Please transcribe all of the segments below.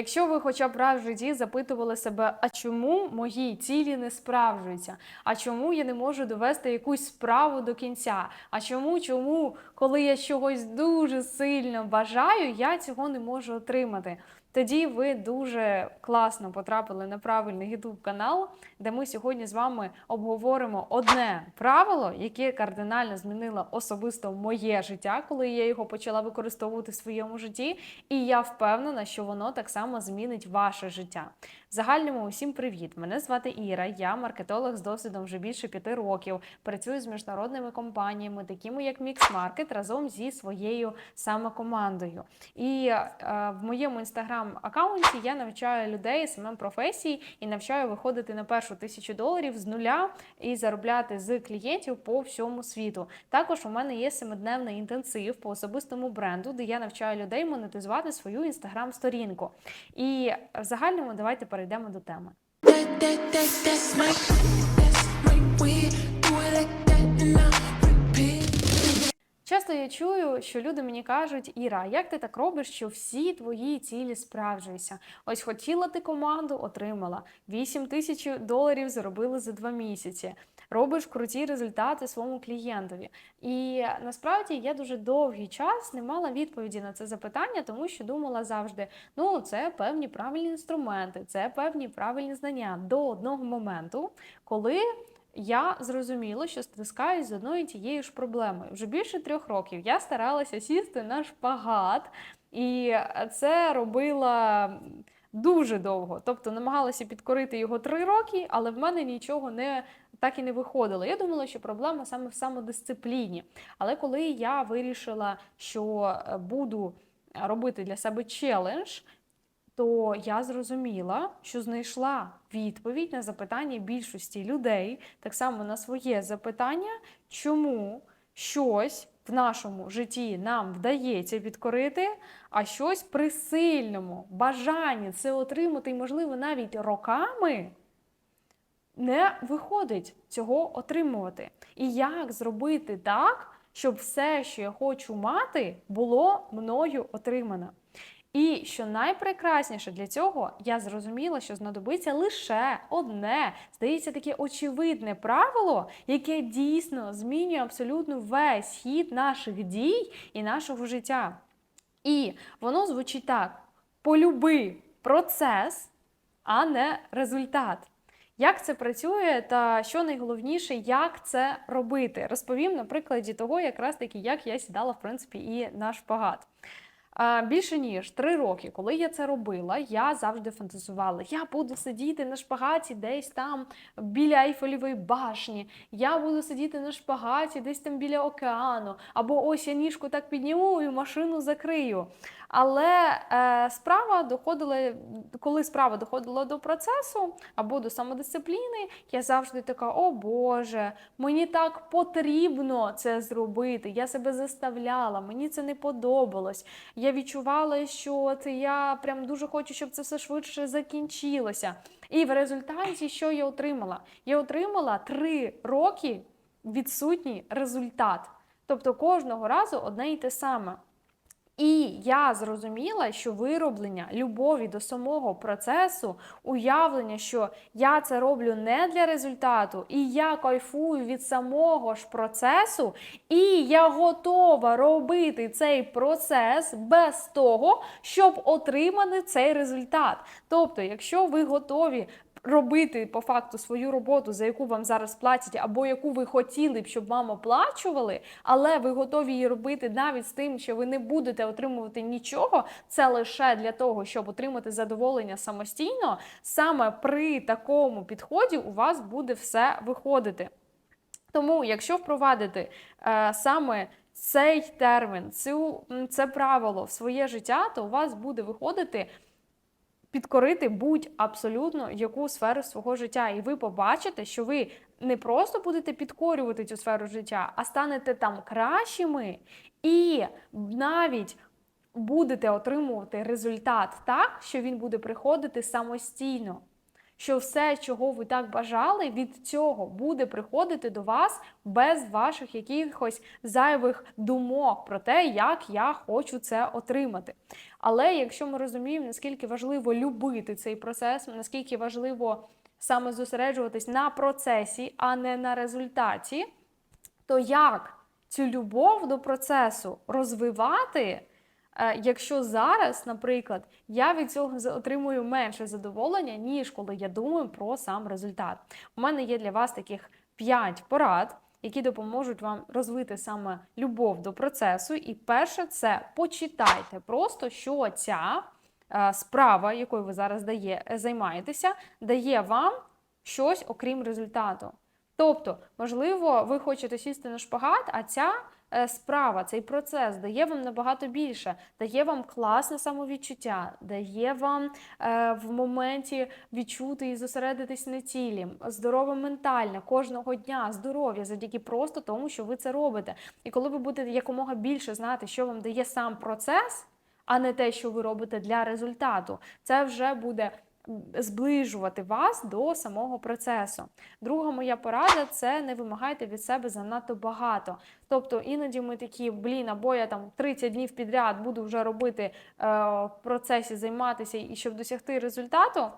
Якщо ви хоча б раз в житті запитували себе, а чому мої цілі не справжуються? А чому я не можу довести якусь справу до кінця? А чому, чому, коли я чогось дуже сильно бажаю, я цього не можу отримати? Тоді ви дуже класно потрапили на правильний youtube канал, де ми сьогодні з вами обговоримо одне правило, яке кардинально змінило особисто моє життя, коли я його почала використовувати в своєму житті. І я впевнена, що воно так само змінить ваше життя. Загальному усім привіт! Мене звати Іра. Я маркетолог з досвідом вже більше п'яти років. Працюю з міжнародними компаніями, такими як Mix Market, разом зі своєю саме командою. І е, в моєму інстаграм-аккаунті я навчаю людей саме професії і навчаю виходити на першу тисячу доларів з нуля і заробляти з клієнтів по всьому світу. Також у мене є семидневний інтенсив по особистому бренду, де я навчаю людей монетизувати свою інстаграм-сторінку. І в загальному давайте перейдемо до теми. Часто я чую, що люди мені кажуть, Іра, як ти так робиш, що всі твої цілі справджуються? Ось хотіла ти команду, отримала 8 тисяч доларів заробили за два місяці. Робиш круті результати своєму клієнтові. І насправді я дуже довгий час не мала відповіді на це запитання, тому що думала завжди: ну, це певні правильні інструменти, це певні правильні знання до одного моменту, коли я зрозуміла, що стискаюсь з одною тією ж проблемою. Вже більше трьох років я старалася сісти на шпагат, і це робила дуже довго. Тобто намагалася підкорити його три роки, але в мене нічого не так і не виходило. Я думала, що проблема саме в самодисципліні. Але коли я вирішила, що е, буду робити для себе челендж, то я зрозуміла, що знайшла відповідь на запитання більшості людей, так само на своє запитання, чому щось в нашому житті нам вдається підкорити, а щось при сильному бажанні це отримати, і, можливо, навіть роками. Не виходить цього отримувати. І як зробити так, щоб все, що я хочу мати, було мною отримано? І що найпрекрасніше для цього, я зрозуміла, що знадобиться лише одне, здається, таке очевидне правило, яке дійсно змінює абсолютно весь хід наших дій і нашого життя. І воно звучить так: полюби процес, а не результат. Як це працює, та що найголовніше, як це робити? Розповім на прикладі того, якраз таки, як я сідала, в принципі, і на шпагат. Більше ніж три роки, коли я це робила, я завжди фантазувала. Я буду сидіти на шпагаті десь там біля Ейфелевої башні. Я буду сидіти на шпагаті десь там біля океану. Або ось я ніжку так підніму і машину закрию. Але е, справа доходила, коли справа доходила до процесу або до самодисципліни, я завжди така: о Боже, мені так потрібно це зробити. Я себе заставляла, мені це не подобалось. Я відчувала, що це я прям дуже хочу, щоб це все швидше закінчилося. І в результаті, що я отримала? Я отримала три роки відсутній результат. Тобто кожного разу одне і те саме. І я зрозуміла, що вироблення любові до самого процесу, уявлення, що я це роблю не для результату, і я кайфую від самого ж процесу, і я готова робити цей процес без того, щоб отримати цей результат. Тобто, якщо ви готові робити по факту свою роботу, за яку вам зараз платять, або яку ви хотіли б, щоб вам оплачували, але ви готові її робити навіть з тим, що ви не будете отримувати нічого, це лише для того, щоб отримати задоволення самостійно. Саме при такому підході у вас буде все виходити. Тому, якщо впровадити е, саме цей термін, цю, це правило в своє життя, то у вас буде виходити підкорити будь-абсолютно яку сферу свого життя. І ви побачите, що ви не просто будете підкорювати цю сферу життя, а станете там кращими і навіть будете отримувати результат так, що він буде приходити самостійно. Що все, чого ви так бажали, від цього буде приходити до вас без ваших якихось зайвих думок про те, як я хочу це отримати. Але якщо ми розуміємо, наскільки важливо любити цей процес, наскільки важливо саме зосереджуватись на процесі, а не на результаті, то як цю любов до процесу розвивати? Е, Якщо зараз, наприклад, я від цього отримую менше задоволення, ніж коли я думаю про сам результат. У мене є для вас таких 5 порад, які допоможуть вам розвити саме любов до процесу. І перше, це почитайте просто, що ця е, справа, якою ви зараз дає, е, займаєтеся, дає вам щось окрім результату. Тобто, можливо, ви хочете сісти на шпагат, а ця справа, цей процес дає вам набагато більше, дає вам класне самовідчуття, дає вам е, в моменті відчути і зосередитись на тілі, здорове ментально, кожного дня, здоров'я завдяки просто тому, що ви це робите. І коли ви будете якомога більше знати, що вам дає сам процес, а не те, що ви робите для результату, це вже буде зближувати вас до самого процесу. Друга моя порада це не вимагайте від себе занадто багато. Тобто іноді ми такі, блін, або я там 30 днів підряд буду вже робити е, в процесі, займатися і щоб досягти результату.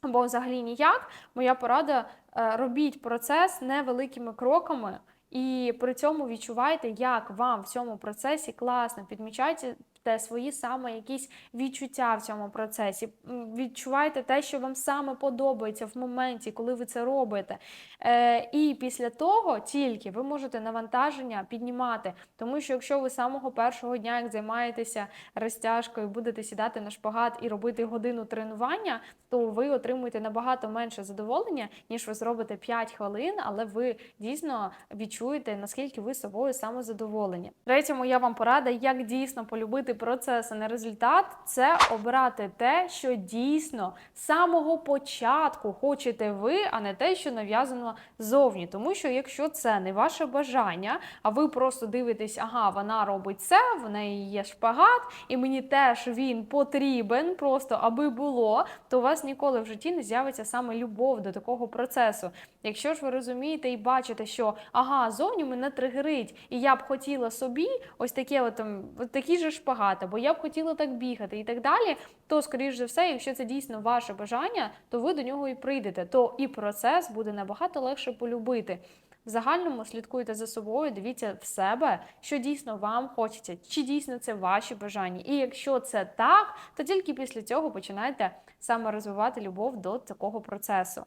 Або взагалі ніяк, моя порада е, робіть процес невеликими кроками, і при цьому відчувайте, як вам в цьому процесі класно. Підмічайте те свої саме якісь відчуття в цьому процесі. Відчувайте те, що вам саме подобається в моменті, коли ви це робите. Е, і після того тільки ви можете навантаження піднімати. Тому що якщо ви самого першого дня, як займаєтеся розтяжкою, будете сідати на шпагат і робити годину тренування, то ви отримуєте набагато менше задоволення, ніж ви зробите 5 хвилин, але ви дійсно відчуєте, наскільки ви собою самозадоволені. Третя моя вам порада, як дійсно полюбити процес, а не результат, це обрати те, що дійсно з самого початку хочете ви, а не те, що нав'язано зовні. Тому що якщо це не ваше бажання, а ви просто дивитесь, ага, вона робить це, в неї є шпагат, і мені теж він потрібен, просто аби було, то у вас ніколи в житті не з'явиться саме любов до такого процесу. Якщо ж ви розумієте і бачите, що ага, зовні мене тригерить, і я б хотіла собі ось таке, от, от такі же шпагати, бо я б хотіла так бігати і так далі, то, скоріш за все, якщо це дійсно ваше бажання, то ви до нього і прийдете, то і процес буде набагато легше полюбити. В загальному слідкуйте за собою, дивіться в себе, що дійсно вам хочеться, чи дійсно це ваші бажання. І якщо це так, то тільки після цього починайте саме розвивати любов до такого процесу,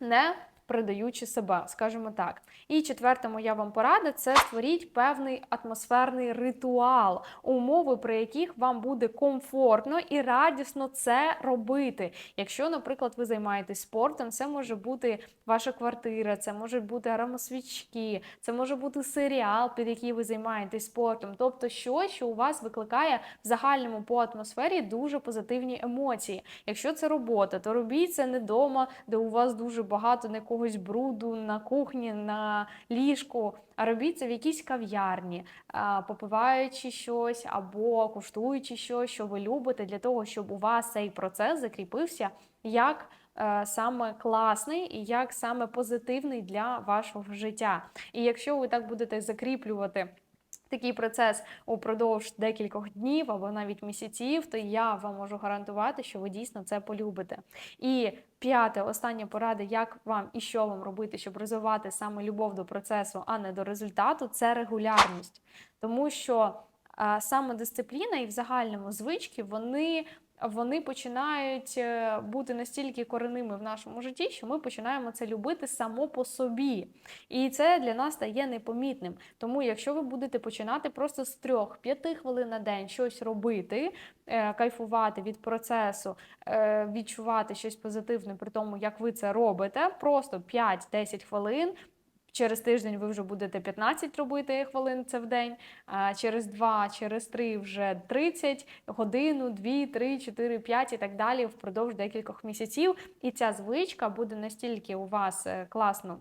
не придаючи себе, скажімо так. І четверта моя вам порада це створіть певний атмосферний ритуал, умови, при яких вам буде комфортно і радісно це робити. Якщо, наприклад, ви займаєтесь спортом, це може бути ваша квартира, це можуть бути аромасвічки, це може бути серіал, під який ви займаєтесь спортом. Тобто, щось, що у вас викликає в загальному по атмосфері дуже позитивні емоції. Якщо це робота, то робіть це не вдома, де у вас дуже багато якогось бруду на кухні, на ліжку. А робіть це в якійсь кав'ярні, попиваючи щось або куштуючи щось, що ви любите, для того, щоб у вас цей процес закріпився як е, саме класний і як саме позитивний для вашого життя. І якщо ви так будете закріплювати. Такий процес упродовж декількох днів або навіть місяців, то я вам можу гарантувати, що ви дійсно це полюбите. І п'яте, остання порада, як вам і що вам робити, щоб розвивати саме любов до процесу, а не до результату, це регулярність. Тому що саме дисципліна і в загальному звички вони. Вони починають е, бути настільки коренними в нашому житті, що ми починаємо це любити само по собі. І це для нас стає непомітним. Тому, якщо ви будете починати просто з 3-5 хвилин на день щось робити, е, кайфувати від процесу, е, відчувати щось позитивне при тому, як ви це робите, просто 5-10 хвилин. Через тиждень ви вже будете 15 робити хвилин це в день, а через 2, через 3 вже 30, годину, 2, 3, 4, 5 і так далі впродовж декількох місяців. І ця звичка буде настільки у вас е, класно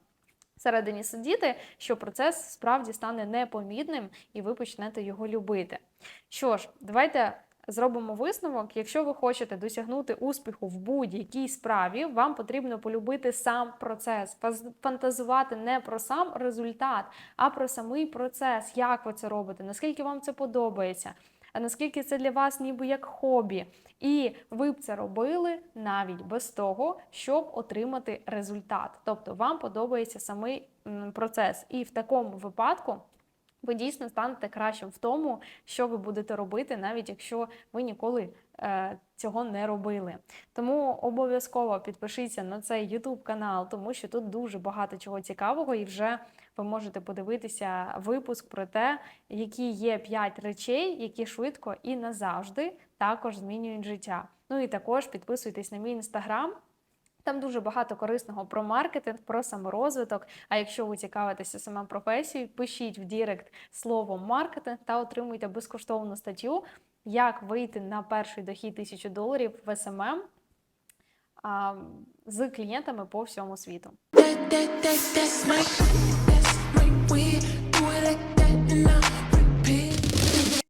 всередині сидіти, що процес справді стане непомітним і ви почнете його любити. Що ж, давайте зробимо висновок. Якщо ви хочете досягнути успіху в будь-якій справі, вам потрібно полюбити сам процес, фантазувати не про сам результат, а про самий процес, як ви це робите, наскільки вам це подобається. А наскільки це для вас ніби як хобі, і ви б це робили навіть без того, щоб отримати результат. Тобто вам подобається самий процес, і в такому випадку ви дійсно станете кращим в тому, що ви будете робити, навіть якщо ви ніколи е, цього не робили. Тому обов'язково підпишіться на цей YouTube канал, тому що тут дуже багато чого цікавого, і вже ви можете подивитися випуск про те, які є 5 речей, які швидко і назавжди також змінюють життя. Ну і також підписуйтесь на мій інстаграм. Там дуже багато корисного про маркетинг, про саморозвиток. А якщо ви цікавитеся саме професією, пишіть в Дірект слово маркетинг та отримуйте безкоштовну статтю, як вийти на перший дохід 1000 доларів в СММ з клієнтами по всьому світу.